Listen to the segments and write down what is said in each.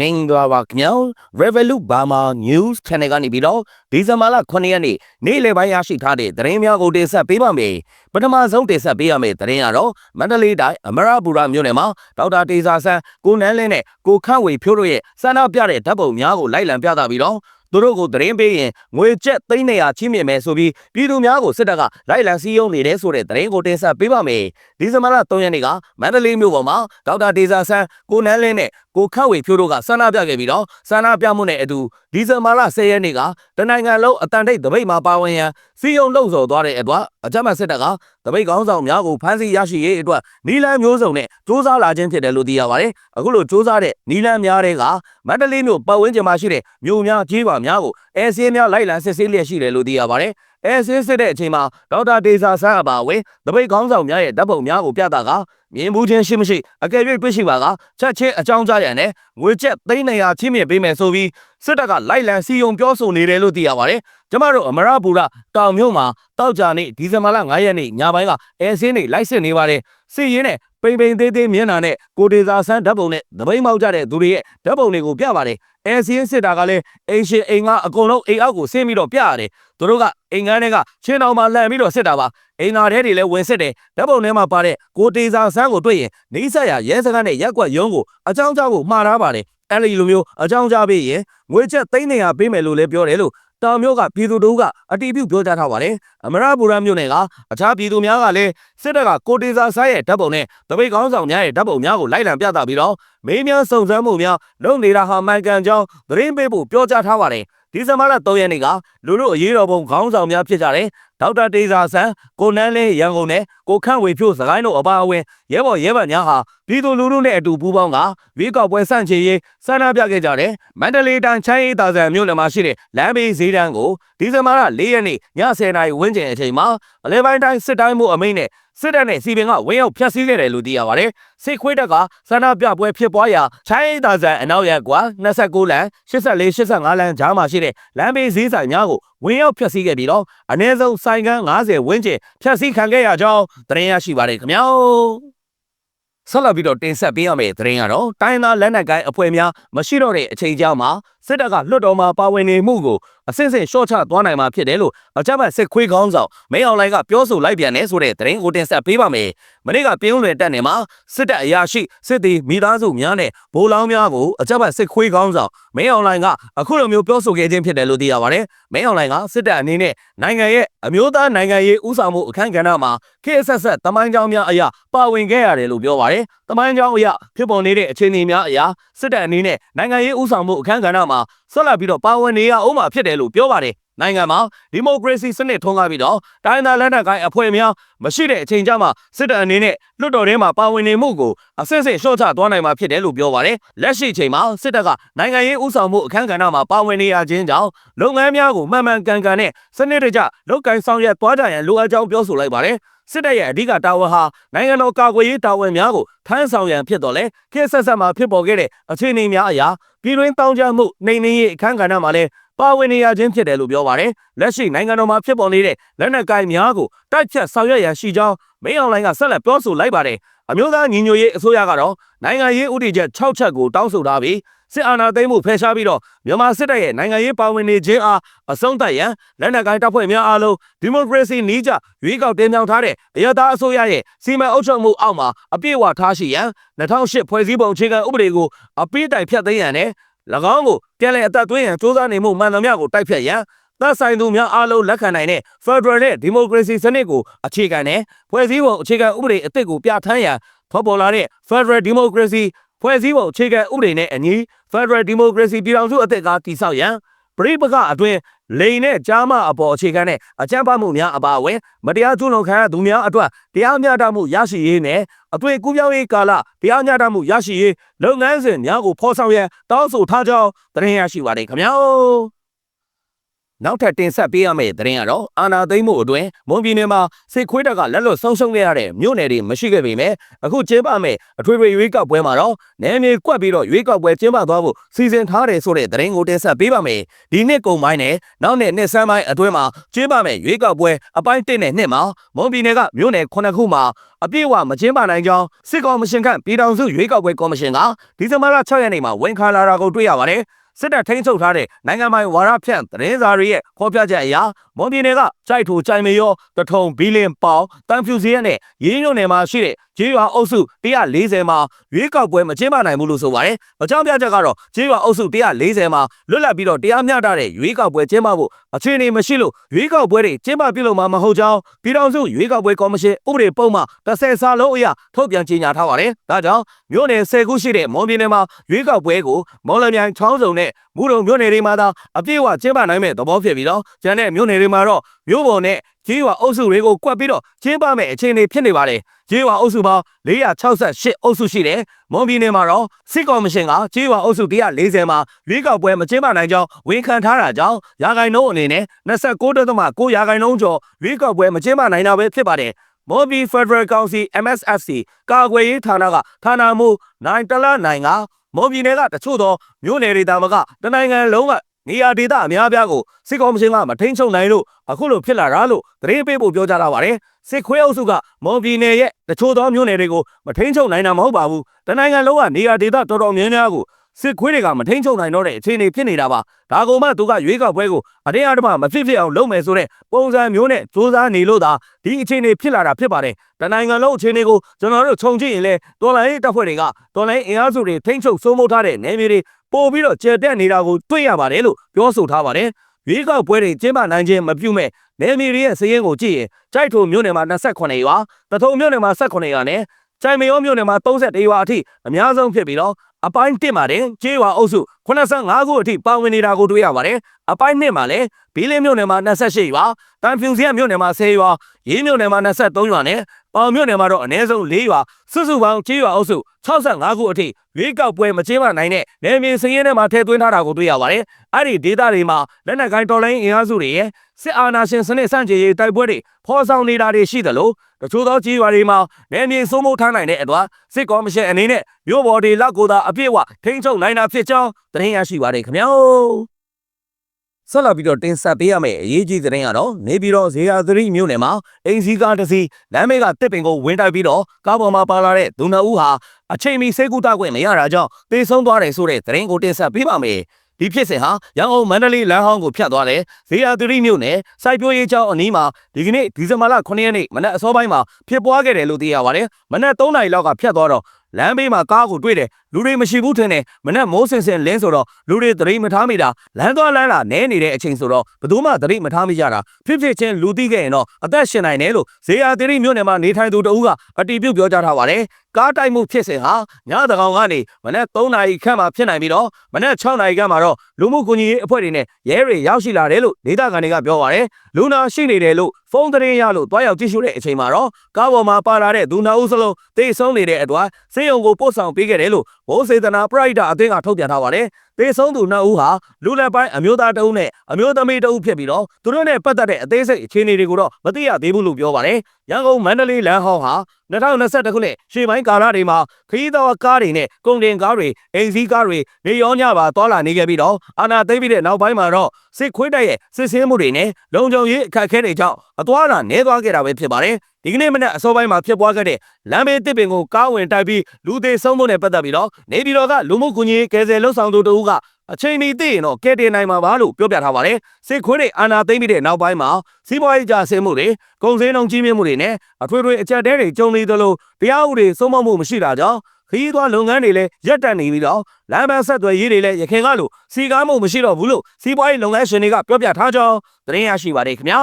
မင်္ဂလာပါခင်ဗျာ Revolut Burma News Channel ကနေပြီးတော့ဒီဇင်ဘာလ9ရက်နေ့နေ့လယ်ပိုင်းရရှိထားတဲ့သတင်းများကိုတင်ဆက်ပေးပါမယ်ပထမဆုံးတင်ဆက်ပေးရမယ့်သတင်းကတော့မန္တလေးတိုင်းအမရပူရမြို့နယ်မှာဒေါက်တာတေဇာဆန်းကိုနန်းလင်းနဲ့ကိုခန့်ဝေဖြိုးတို့ရဲ့စန္ဒပြတဲ့ဓာတ်ပုံများကိုလိုက်လံပြသပြီးတော့ သူတို့ကိုသတင်းပေးရင်ငွေကျပ်သိန်း200ချင်းမြင့်မယ်ဆိုပြီးပြည်သူများကိုစစ်တပ်ကလိုက်လံစည်းရုံးနေတဲ့ဆိုတဲ့သတင်းကိုတင်ဆက်ပေးပါမယ်ဒီဇင်ဘာလ3ရက်နေ့ကမန္တလေးမြို့ပေါ်မှာဒေါက်တာဒေဇာဆန်းကိုနန်းလင်းနဲ့ကိုခန့်ဝေဖြိုးတို့ကဆန္ဒပြခဲ့ပြီးတော့ဆန္ဒပြမှုနဲ့အတူ ဒီဇင်ဘာလ10ရက်နေ့ကတနိုင်ငံလုံးအတန်တိတ်တပိတ်မှာပါဝင်ရန်စီယုံလှုပ်ဆော်သွားတဲ့အတွက်အကြမ်းဖက်စစ်တပ်ကတပိတ်ကောင်းဆောင်များကိုဖမ်းဆီးရရှိရေးအတွက်နီလန်းမျိုးစုံနဲ့စူးစမ်းလာခြင်းဖြစ်တယ်လို့သိရပါတယ်။အခုလိုစူးစမ်းတဲ့နီလန်းများတွေကမန္တလေးမြို့ပတ်ဝန်းကျင်မှာရှိတဲ့မြို့များကြီးပါများကိုအဲဆင်းများလိုက်လံစစ်ဆေးလျက်ရှိတယ်လို့သိရပါတယ်။ အဲဆင်းစစ်တဲ့အချိန်မှာဒေါက်တာဒေဇာဆန်းအပါအဝင်တပိတ်ကောင်းဆောင်များရဲ့ဓာတ်ပုံများကိုပြသကမြင်မှုချင်းရှိမရှိအကယ်၍တွေ့ရှိပါကချက်ချင်းအကြောင်းကြားရန်နဲ့ငွေကျပ်သိန်း200ချင်းမြင့်ပေးမယ်ဆိုပြီးစစ်တပ်ကလိုက်လံစီယုံပြောဆိုနေတယ်လို့သိရပါတယ်။ကျမတို့အမရပူရတောင်မြို့မှာတောက်ကြနေ့ဒီဇင်ဘာလ9ရက်နေ့ညပိုင်းကအဲဆင်းနေလိုက်စစ်နေပါတယ်။ စစ်ရင်းနဲ့ပိန်ပိန်သေးသေးမျက်နှာနဲ့ကိုဒေသာဆန်းဓာတ်ပုံနဲ့သပိတ်မောက်ကြတဲ့သူတွေရဲ့ဓာတ်ပုံတွေကိုပြပါတယ်။အဲဆင်းစစ်တာကလည်းအိမ်ရှင်အိမ်ကအကုန်လုံးအိမ်အောက်ကိုဆင်းပြီးတော့ပြရတယ်။သူတို့ကအိမ်ကန်းတွေကချင်းတောင်မှာလှန်ပြီးတော့စစ်တာပါ။အိမ်သားတွေလည်းဝင်စစ်တယ်ဓာတ်ပုံထဲမှာပါတဲ့ကိုတေစာဆန်းကိုတွေ့ရင်နေဆက်ရရဲစခန်းနဲ့ရက်ကွက်ရုံးကိုအကြောင်းကြားဖို့မှားထားပါတယ်အဲ့ဒီလိုမျိုးအကြောင်းကြားပေးရင်ငွေချက်သိန်းနေရပေးမယ်လို့လည်းပြောတယ်လို့ တောင်မြို့ကပြည်သူတို့ကအတီးပြုတ်ပြောကြားထားပါတယ်အမရပူရမြို့နယ်ကအခြားပြည်သူများကလည်းစစ်တပ်ကကိုတေစာဆိုင်ရဲ့ဓာတ်ပုံနဲ့တပိတ်ကောင်းဆောင်များရဲ့ဓာတ်ပုံများကိုလိုက်လံပြသပြီးတော့မေးမြန်းစုံစမ်းမှုများလုပ်နေတာဟာမှန်ကန်ကြောင်းသတင်းပေးဖို့ပြောကြားထားပါတယ်ဒီဇင်ဘာလ3ရက်နေ့ကလူတို့အရေးတော်ပုံခေါင်းဆောင်များဖြစ်ကြတဲ့ ဒေါက်တာတေဇာဆန်းကိုနန်းလေးရန်ကုန်နဲ့ကိုခန့်ဝေဖြိုးစကိုင်းတို့အပါအဝင်ရဲဘော်ရဲဘက်များဟာပြည်သူလူထုနဲ့အတူပူးပေါင်းကဝေးကောက်ပွဲစန့်ချေရေးဆန္ဒပြခဲ့ကြတယ်မန္တလေးတိုင်းချမ်းအေးတာဆန်မြို့နယ်မှာရှိတဲ့လမ်းဘေးဈေးတန်းကိုဒီဇင်ဘာလ4ရက်နေ့ည10:00နာရီဝန်းကျင်အချိန်မှာအလဲပိုင်းတိုင်းစစ်တိုင်းမှုအမိန့်နဲ့ စစ်တပ်နဲ့စီပင်ကဝင်းရောက်ဖျက်ဆီးခဲ့တယ်လို့သိရပါတယ်။စစ်ခွေးတပ်ကဆန္ဒပြပွဲဖြစ်ပွားရာချိုင်းသာဆန်အနောက်ရက်ကွာ29လမ်း84 85လမ်းကြားမှာရှိတဲ့လမ်းဘေးဈေးဆိုင်များကိုဝင်းရောက်ဖျက်ဆီးခဲ့ပြီးတော့အနည်းဆုံးဆိုင်ကန်း90ဝန်းကျင်ဖျက်ဆီးခံခဲ့ရကြောင်းသတင်းရရှိပါတယ်ခင်ဗျာ။ဆက်လက်ပြီးတော့တင်ဆက်ပေးရမယ့်သတင်းကတော့တိုင်းသားလက်နက်ကိုင်းအဖွဲ့များမရှိတော့တဲ့အချိန်ကြောင်းမှာစစ်တပ်ကလွှတ်တော်မှာပါဝင်နေမှုကို အစစ်စစ်ရှော့ချသွားနိုင်မှာဖြစ်တယ်လို့အကြမ်းဖက်စစ်ခွေးကောင်းဆောင်မင်းအောင်လှိုင်ကပြောဆိုလိုက်ပြန်တယ်ဆိုတဲ့သတင်းကိုတင်ဆက်ပေးပါမယ်။မနေ့ကပြင်းလွယ်တက်နေမှာစစ်တပ်အရာရှိစစ်သည်မိသားစုများနဲ့ဗိုလ်လောင်းများကိုအကြမ်းဖက်စစ်ခွေးကောင်းဆောင်မင်းအောင်လှိုင်ကအခုလိုမျိုးပြောဆိုခဲ့ခြင်းဖြစ်တယ်လို့သိရပါတယ်။မင်းအောင်လှိုင်ကစစ်တပ်အနေနဲ့နိုင်ငံရဲ့အမျိုးသားနိုင်ငံရေးဥဆောင်မှုအခမ်းကဏ္ဍမှာခေတ်ဆက်ဆက်တမိုင်းကြောင်းများအရာပါဝင်ခဲ့ရတယ်လို့ပြောပါတယ်။တမိုင်းကြောင်းအရာဖြစ်ပေါ်နေတဲ့အခြေအနေများအရာစစ်တပ်အနေနဲ့နိုင်ငံရေးဥဆောင်မှုအခမ်းကဏ္ဍမှာဆက်လက်ပြီးတော့ပါဝင်နေရအောင်မှာဖြစ်တယ်လို့ပြောပါတယ်နိုင်ငံမှာဒီမိုကရေစီစနစ်ထွန်းကားပြီးတော့တိုင်းသားလက်နက်ကိုင်အဖွဲ့များမရှိတဲ့အချိန်ကြမှာစစ်တပ်အနေနဲ့လွှတ်တော်ထဲမှာပါဝင်နေမှုကိုအစစ်စစ်ရှော့ချသွားနိုင်မှာဖြစ်တယ်လို့ပြောပါတယ်လက်ရှိချိန်မှာစစ်တပ်ကနိုင်ငံရေးဥဆောင်မှုအခမ်းကဏ္ဍမှာပါဝင်နေရခြင်းကြောင့်လုပ်ငန်းများကိုမှန်မှန်ကန်ကန်နဲ့စနစ်တကျလုပ်ကိုင်ဆောင်ရွက်သွားကြရန်လိုအပ်ကြောင်းပြောဆိုလိုက်ပါတယ်စစ်တပ်ရဲ့အဓိကတာဝန်ဟာနိုင်ငံတော်ကာကွယ်ရေးတာဝန်များကိုထမ်းဆောင်ရန်ဖြစ်တော်လဲခေတ်ဆက်ဆက်မှာဖြစ်ပေါ်ခဲ့တဲ့အခြေအနေများအရာပြည်တွင်းတောင်းကြမှုနှိမ်နင်းရေးအခမ်းကဏ္ဍမှာလည်း ပါဝင်နေရခြင်းဖြစ်တယ်လို့ပြောပါတယ်လက်ရှိနိုင်ငံတော်မှာဖြစ်ပေါ်နေတဲ့လက်နက်ကိုင်များကိုတိုက်ဖြတ်ဆောင်ရွက်ရန်ရှိကြောင်းမင်းအောင်လှိုင်ကဆက်လက်ပြောဆိုလိုက်ပါတယ်အမျိုးသားညီညွတ်ရေးအစိုးရကတော့နိုင်ငံရေးဥတီချက်6ချက်ကိုတောင်းဆိုထားပြီးစစ်အာဏာသိမ်းမှုဖယ်ရှားပြီးတော့မြန်မာစစ်တပ်ရဲ့နိုင်ငံရေးပါဝင်နေခြင်းအားအဆုံးသတ်ရန်လက်နက်ကိုင်တပ်ဖွဲ့များအားလုံးဒီမိုကရေစီနည်းကျရွေးကောက်တင်မြှောက်ထားတဲ့အရသာအစိုးရရဲ့စီမံအုပ်ချုပ်မှုအောက်မှာအပြည့်အဝထားရှိရန်2008ဖွဲ့စည်းပုံအခြေခံဥပဒေကိုအပိတိုင်ဖြတ်သိမ်းရန်နဲ့၎ င်းကိုပြန်လည်အသက်သွင်းရန်စ조사နေမှုမှန်သမျှကိုတိုက်ဖြတ်ရန်သက်ဆိုင်သူများအားလုံးလက်ခံနိုင်တဲ့ Federal နဲ့ Democracy စနစ်ကိုအခြေခံတဲ့ဖွဲ့စည်းပုံအခြေခံဥပဒေအသစ်ကိုပြဋ္ဌာန်းရန်ဖော်ပေါ်လာတဲ့ Federal Democracy ဖွဲ့စည်းပုံအခြေခံဥပဒေနဲ့အညီ Federal Democracy ပြည်ထောင်စုအသစ်ကတည်ဆောက်ရန် ပြည်ပကအတွင်းလိန်နဲ့ကြားမအပေါ်အခြေခံတဲ့အကြမ်းဖက်မှုများအပါအဝင်မတရားကျူးလွန်ခံရသူများအတွက်တရားမျှတမှုရရှိရေးနဲ့အသွင်ကူးပြောင်းရေးကာလတရားမျှတမှုရရှိရေးလုပ်ငန်းစဉ်များကိုဖော်ဆောင်ရန်တောင်းဆိုထားကြောင်းသတင်းရရှိပါတယ်ခင်ဗျာ နောက်ထပ်တင်ဆက်ပေးရမယ့်သတင်းကတော့အာနာသိမ့်မှုအတွင်းမွန်ပြည်နယ်မှာစစ်ခွေးတပ်ကလက်လွတ်ဆုံးရှုံးခဲ့ရတဲ့မြို့နယ်တွေမရှိခဲ့ပေမဲ့အခုကျင်းပမယ့်အထွေထွေရွေးကောက်ပွဲမှာတော့နယ်မြေကွက်ပြီးတော့ရွေးကောက်ပွဲကျင်းပသွားဖို့စီစဉ်ထားတယ်ဆိုတဲ့သတင်းကိုတင်ဆက်ပေးပါမယ်။ဒီနှစ်ကုန်ပိုင်းနဲ့နောက်နှစ်နှစ်ဆန်းပိုင်းအတွင်းမှာကျင်းပမယ့်ရွေးကောက်ပွဲအပိုင်း1နဲ့2မှာမွန်ပြည်နယ်ကမြို့နယ်9ခုမှာအပြည့်အဝမကျင်းပနိုင်ကြောင်းစစ်ကော်မရှင်ကပြည်ထောင်စုရွေးကောက်ပွဲကော်မရှင်ကဒီဇင်ဘာလ6ရက်နေ့မှာဝန်ခံလာတာကိုတွေ့ရပါတယ်။ စစ်တပ်ထိန်းချုပ်ထားတဲ့နိုင်ငံပိုင်ဝါရဖြန့်သတင်းစာတွေရဲ့ဖော်ပြချက်အရ မွန်ပြည်နယ်ကကြိုက်ထူကြိုင်မရောတထုံဘီလင်ပေါင်တန်ဖြူစရက်နဲ့ရင်းညွန့်နယ်မှာရှိတဲ့ဂျေးရွာအုပ်စု140မှာရွေးကောက်ပွဲမကျင်းပနိုင်ဘူးလို့ဆိုပါတယ်။အကြောင်းပြချက်ကတော့ဂျေးရွာအုပ်စု140မှာလွတ်လပ်ပြီးတော့တရားမျှတတဲ့ရွေးကောက်ပွဲကျင်းပဖို့အခြေအနေမရှိလို့ရွေးကောက်ပွဲတွေကျင်းပပြုလုပ်မှာမဟုတ်ကြောင်းပြည်ထောင်စုရွေးကောက်ပွဲကော်မရှင်ဥပဒေပုံမှ30စာလုံးအရထုတ်ပြန်ကြေညာထားပါတယ်။ဒါကြောင့်မြို့နယ်10ခုရှိတဲ့မွန်ပြည်နယ်မှာရွေးကောက်ပွဲကိုမော်လမြိုင်ချောင်းစုံနဲ့မူတုံမြို့နယ်တွေမှာသာအပြည့်အဝကျင်းပနိုင်မဲ့သဘောဖြစ်ပြီးတော့ကျန်တဲ့မြို့နယ်တွေမှာတော့မြို့ပေါ်နဲ့ကျေးရွာအုပ်စုတွေကိုကွက်ပြီးတော့ကျင်းပမဲ့အခြေအနေဖြစ်နေပါတယ်။ကျေးရွာအုပ်စုပေါင်း468အုပ်စုရှိတယ်။မွန်ပြည်နယ်မှာတော့စစ်ကော်မရှင်ကကျေးရွာအုပ်စု140မှာရွေးကောက်ပွဲမကျင်းပနိုင်ကြောင်းဝန်ခံထားတာကြောင့်ရာဂိုင်နှုန်းအနေနဲ့29.9ရာဂိုင်နှုန်းကျော်ရွေးကောက်ပွဲမကျင်းပနိုင်တာပဲဖြစ်ပါတယ်။မော်ဘီဖက်ဒရယ်ကောင်စီ MSFC ကာကွယ်ရေးဌာနကဌာနမှူးနိုင်တလနိုင်ကမော်ပြည်နယ်ကတချို့သောမြို့နယ်တွေတာမကတနိုင်ငံလုံးက နေရာဒေသအများအပြားကိုစစ်ကောင်မရှင်ကမထိန်ချုပ်နိုင်လို့အခုလိုဖြစ်လာတာလို့သတင်းပေးဖို့ပြောကြတာပါတယ်စစ်ခွေးအုပ်စုကမော်ပြည်နယ်ရဲ့တချို့သောမြို့နယ်တွေကိုမထိန်ချုပ်နိုင်တာမဟုတ်ပါဘူးတနိုင်ငံလုံးကနေရာဒေသတော်တော်များများကို စစ်ခွေးတွေကမထိန်ချုပ်နိုင်တော့တဲ့အခြေအနေဖြစ်နေတာပါဒါကမှသူကရွေးကောက်ပွဲကိုအတင်းအဓမ္မမဖြစ်ဖြစ်အောင်လုပ်မယ်ဆိုတဲ့ပုံစံမျိုးနဲ့စူးစမ်းနေလို့သာဒီအခြေအနေဖြစ်လာတာဖြစ်ပါတယ်တနိုင်ငံလုံးအခြေအနေကိုကျွန်တော်တို့ခြုံကြည့်ရင်လေတော်လိုင်းတပ်ဖွဲ့တွေကတော်လိုင်းအင်အားစုတွေထိန်းချုပ်စိုးမိုးထားတဲ့နယ်မြေတွေပို့ပြီးတော့ကျယ်တက်နေတာကိုတွေ့ရပါတယ်လို့ပြောဆိုထားပါတယ်ရွေးကောက်ပွဲတွေကျင်းပနိုင်ခြင်းမပြုမဲ့နယ်မြေတွေရဲ့စည်ရင်ကိုကြည့်ရင်ကြိုက်ထုံမြို့နယ်မှာ28ရွာတထုံမြို့နယ်မှာ18ရွာနဲ့ ကြိုင်မရောမြို့နယ်မှာ31ရွာအထိအများဆုံးဖြစ်ပြီးတော့အပိုင်း1မှာတင်ကျေးရွာအုပ်စု85ခုအထိပါဝင်နေတာကိုတွေ့ရပါတယ်အပိုင်း2မှာလည်းဘီလင်းမြို့နယ်မှာ28ရွာတန်ဖြူစရမြို့နယ်မှာ10ရွာရေးမြို့နယ်မှာ23ရွာနဲ့ ပေါင်မြို့နယ်မှာတော့အနည်းဆုံး4ရွာစုစုပေါင်းကျေးရွာအုပ်စု65ခုအထိရွေးကောက်ပွဲမကျင်းပနိုင်တဲ့နယ်မြေစည်ရင်ထဲမှာထည့်သွင်းထားတာကိုတွေ့ရပါတယ်အဲ့ဒီဒေသတွေမှာလက်နက်ကိုင်းတော်လိုင်းအင်အားစုတွေရဲ့စစ်အာဏာရှင်စနစ်ဆန့်ကျင်ရေးတိုက်ပွဲတွေဖော်ဆောင်နေတာတွေရှိသလိုတချို့သောကြီးရွာတွေမှာနယ်မြေစိုးမိုးထားနိုင်တဲ့အတွက်စစ်ကော်မရှင်အနေနဲ့မြို့ပေါ်တွေလောက်ကိုသာအပြည့်အဝထိန်းချုပ်နိုင်တာဖြစ်ကြောင်းသတင်းရရှိပါတယ်ခင်ဗျာ ဆက်လက်ပြီးတော့တင်ဆက်ပေးရမယ့်အရေးကြီးသတင်းကတော့နေပြည်တော်ဇေယျသတိမြို့နယ်မှာအင်စီကားတစ်စီးလမ်းမေကတစ်ပင်ကိုဝင်တိုက်ပြီးတော့ကားပေါ်မှာပါလာတဲ့ဒုနဦးဟာအချိန်မီစိတ်ကူးတခွင့်မရတာကြောင့်တေဆုံးသွားတယ်ဆိုတဲ့သတင်းကိုတင်ဆက်ပေးပါမယ်။ဒီဖြစ်စဉ်ဟာရန်ကုန်မန္တလေးလမ်းဟောင်းကိုဖြတ်သွားတဲ့ဇေယျသတိမြို့နယ်စိုက်ပျိုးရေးကျောင်းအနီးမှာဒီကနေ့ဒီဇင်ဘာလ9ရက်နေ့မနက်အစောပိုင်းမှာဖြစ်ပွားခဲ့တယ်လို့သိရပါတယ်။မနက်3နာရီလောက်ကဖြတ်သွားတော့လမ်းဘေးမှာကားကိုတွေ့တယ် လူတွေမရှိဘူးထင်တယ်မနဲ့မိုးစင်စင်လင်းဆိုတော့လူတွေသတိမထားမိတာလမ်းသွားလမ်းလာနဲနေတဲ့အချိန်ဆိုတော့ဘယ်သူမှသတိမထားမိကြတာဖြစ်ဖြစ်ချင်းလူသိခဲ့ရင်တော့အသက်ရှင်နိုင်တယ်လို့ဇေယျသတိမြို့နယ်မှာနေထိုင်သူတဦးကအတီးပြုတ်ပြောကြားထားပါတယ်ကားတိုက်မှုဖြစ်စဉ်ဟာညသကောင်ကနေမနက်3နာရီခန့်မှာဖြစ်နိုင်ပြီးတော့မနက်6နာရီခန့်မှာတော့လူမှုကူညီရေးအဖွဲ့တွေနဲ့ရဲတွေရောက်ရှိလာတယ်လို့ဒေသခံတွေကပြောပါတယ်လူနာရှိနေတယ်လို့ဖုန်းသတင်းရလို့တွားရောက်ကြည့်ရှုတဲ့အချိန်မှာတော့ကားပေါ်မှာပါလာတဲ့ဒူနာဦးစလုံးတေဆုံးနေတဲ့အတွက်စေယုံကိုပို့ဆောင်ပေးခဲ့တယ်လို့ဘိုးစေတနာပရိဒအသင်းကထုတ်ပြန်ထားပါတယ် တေဆုံးသူနှစ်ဦးဟာလူလက်ပိုင်းအမျိုးသားတဦးနဲ့အမျိုးသမီးတဦးဖြစ်ပြီးတော့သူတို့နဲ့ပတ်သက်တဲ့အသေးစိတ်အခြေအနေတွေကိုတော့မသိရသေးဘူးလို့ပြောပါတယ်ရန်ကုန်မန္တလေးလမ်းဟောင်းဟာ2021ခုနှစ်ရှေ့ပိုင်းကာလတွေမှာခရီးသွားကားတွေနဲ့ကုန်တင်ကားတွေအိမ်စီးကားတွေနေရောညပါသွားလာနေခဲ့ပြီးတော့အာနာသိမ့်ပြီးတဲ့နောက်ပိုင်းမှာတော့စစ်ခွေးတိုက်ရဲ့စစ်ဆင်းမှုတွေနဲ့လုံခြုံရေးအခက်အခဲတွေကြောင့်အသွားအလာနည်းသွားခဲ့တာပဲဖြစ်ပါတယ်ဒီကနေ့မနက်အစောပိုင်းမှာဖြစ်ပွားခဲ့တဲ့လမ်းဘေးတစ်ပင်ကိုကားဝင်တိုက်ပြီးလူသေးဆုံးမှုနဲ့ပတ်သက်ပြီးတော့နေပြည်တော်ကလူမှုကူညီရေးကယ်ဆယ်လှုပ်ဆောင်သူတို့က အချိန်မီသိရင်တော့ကဲတင်နိုင်မှာပါလို့ပြောပြထားပါတယ်စစ်ခွေးတွေအာနာသိမ့်ပြီးတဲ့နောက်ပိုင်းမှာစီးပွားရေးကြဆင်းမှုတွေကုန်စည်နှုန်းကြီးမြင့်မှုတွေနဲ့အထွေထွေအကြက်တဲတွေကျုံနေသလိုတရားဥပဒေစိုးမိုးမှုမရှိတာကြောင့်ခရီးသွားလုပ်ငန်းတွေလည်းရပ်တန့်နေပြီးတော့လမ်းပန်းဆက်သွယ်ရေးတွေလည်းရခင်ကလိုစီကားမှုမရှိတော့ဘူးလို့စီးပွားရေးလုပ်ငန်းရှင်တွေကပြောပြထားကြောင်းသတင်းရရှိပါတယ်ခင်ဗျာ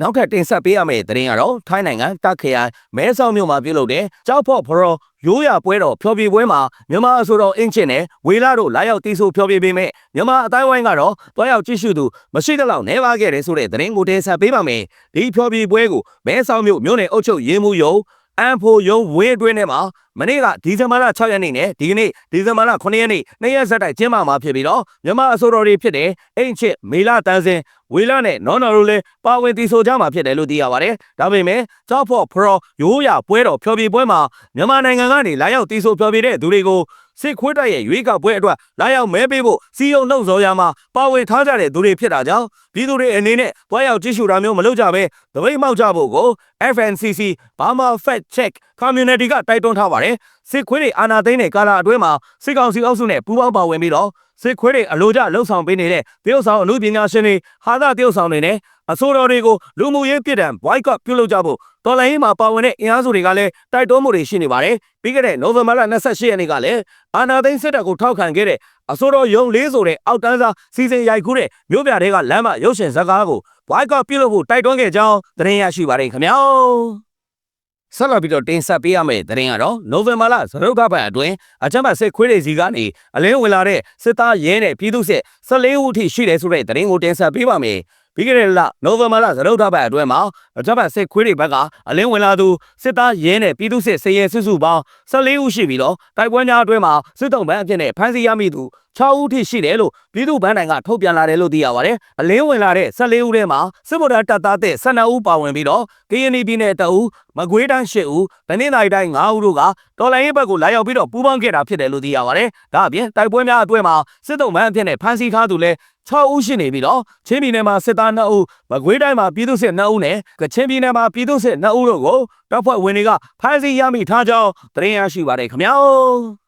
နောက်ထပ်တင်ဆက်ပေးရမယ့်သတင်းကတော့ထိုင်းနိုင်ငံတက်ခရိုင်မဲဆောက်မြို့မှာပြုလုပ်တဲ့ကြောက်ဖို့ဖရောရိုးရပွဲတော်ဖျော်ဖြေပွဲမှာမြန်မာအဆိုတော်အင်းချင်းနဲ့ဝေလာတို့လာရောက်တီးဆိုဖျော်ဖြေပေးမဲ့မြန်မာအတိုင်းဝိုင်းကတော့တွားရောက်ကြည့်ရှုသူမရှိတဲ့လောက်နေပါခဲ့တယ်ဆိုတဲ့သတင်းကိုတင်ဆက်ပေးပါမယ်ဒီဖျော်ဖြေပွဲကိုမဲဆောက်မြို့မြို့နယ်အုပ်ချုပ်ရေးမှူးယုံ အန်ဖိုယုံဝင်းအတွင်းထဲမှာမနေ့ကဒီဇင်ဘာလ6ရက်နေ့နဲ့ဒီကနေ့ဒီဇင်ဘာလ9ရက်နေ့နေ့ရက်ဆက်တိုက်ကျင်းပမှာဖြစ်ပြီးတော့မြန်မာအစိုးရတွေဖြစ်တဲ့အိမ်ချစ်မေလာတန်းစင်ဝေလာနဲ့နော်နော်တို့လည်းပါဝင်တည်ဆိုကြမှာဖြစ်တယ်လို့သိရပါတယ်။ဒါပေမဲ့ကြောက်ဖို့ဖရောရိုးရပွဲတော်ဖျော်ဖြေပွဲမှာမြန်မာနိုင်ငံကနေလာရောက်တည်ဆိုဖျော်ဖြေတဲ့သူတွေကို စစ်ခွေးတိုက်ရဲ့ရွေးကောက်ပွဲအတွက်လာရောက်မဲပေးဖို့စီယုံနှုတ်ဆော်ရမှာပါဝင်ထားကြတဲ့သူတွေဖြစ်တာကြောင့်ပြည်သူတွေအနေနဲ့တွားရောက်ကြည့်ရှုတာမျိုးမလုပ်ကြဘဲသပိတ်မှောက်ကြဖို့ကို FNCC Burma Fact Check Community ကတိုက်တွန်းထားပါတယ်စစ်ခွေးတွေအာဏာသိမ်းတဲ့ကာလအတွင်းမှာစစ်ကောင်စီအုပ်စုနဲ့ပူးပေါင်းပါဝင်ပြီးတော့စစ်ခွေးတွေအလို့ကျလှုပ်ဆောင်ပေးနေတဲ့တရုတ်ဆောင်အမှုပညာရှင်တွေဟာသတရုတ်ဆောင်တွေနဲ့ အစိုးရတွေကိုလူမှုရေးပြည်တံ boycott ပြုလုပ်ကြဖို့တော်လိုင်းရေးမှာပါဝင်တဲ့အင်အားစုတွေကလည်းတိုက်တွန်းမှုတွေရှိနေပါတယ်ပြီးခဲ့တဲ့နိုဝင်ဘာလ28ရက်နေ့ကလည်းအာနာသိန်းစစ်တပ်ကိုထောက်ခံခဲ့တဲ့အစိုးရယုံလေးဆိုတဲ့အောက်တန်းစားစီစဉ်ရိုက်ကူးတဲ့မြို့ပြတွေကလမ်းမရုပ်ရှင်ဇာတ်ကားကို boycott ပြုလုပ်ဖို့တိုက်တွန်းခဲ့ကြောင်းသတင်းရရှိပါတယ်ခင်ဗျာဆက်လက်ပြီးတော့တင်ဆက်ပေးရမယ့်သတင်းကတော့နိုဝင်ဘာလသရုပ်ကပတ်အတွင်းအကြမ်းဖက်စစ်ခွေးတွေစီကနေအလင်းဝင်လာတဲ့စစ်သားရဲနဲ့ပြည်သူစစ်14ဦးအထိရှိတယ်ဆိုတဲ့သတင်းကိုတင်ဆက်ပေးပါမယ် ပြီးခဲ့တဲ့လနိုဝင်ဘာလသရုပ်ကပတ်အတွင်းမှာအကြမ်းဖက်စစ်ခွေးတွေဘက်ကအလင်းဝင်လာသူစစ်သားရဲနဲ့ပြည်သူစစ်စရဲစုစုပေါင်း14ဦးရှိပြီးတော့တိုက်ပွဲများအတွင်းမှာစစ်တုံးပန်းအဖြစ်နဲ့ဖမ်းဆီးရမိသူ6ဦးထိရှိတယ်လို့ ပြည်သူ့ဗန်းတိုင်ကထုတ်ပြန်လာတယ်လို့သိရပါတယ်။အလင်းဝင်လာတဲ့14ဦးထဲမှာစစ်ဗော်ဒါတပ်သားတဲ့12ဦးပါဝင်ပြီးတော့ KNY ပြည်နယ်တအူးမကွေးတိုင်း10ဦးတနင်္သာရီတိုင်း9ဦးတို့ကတော်လိုင်းရေးဘက်ကိုလာရောက်ပြီးတော့ပူးပေါင်းခဲ့တာဖြစ်တယ်လို့သိရပါတယ်။ဒါအပြင်တိုက်ပွဲများအတွင်းမှာစစ်တုံးပန်းအဖြစ်နဲ့ဖမ်းဆီးထားသူလဲ6ဦးရှိနေပြီးတော့ချင်းပြည်နယ်မှာစစ်သား2ဦးမကွေးတိုင်းမှာပြည်သူ့စစ်2ဦးနဲ့ကချင်ပြည်နယ်မှာပြည်သူ့စစ်2ဦးတို့ကိုတပ်ဖွဲ့ဝင်တွေကဖမ်းဆီးရမိထားကြောင်းသတင်းရရှိပါတယ်ခင်ဗျာ။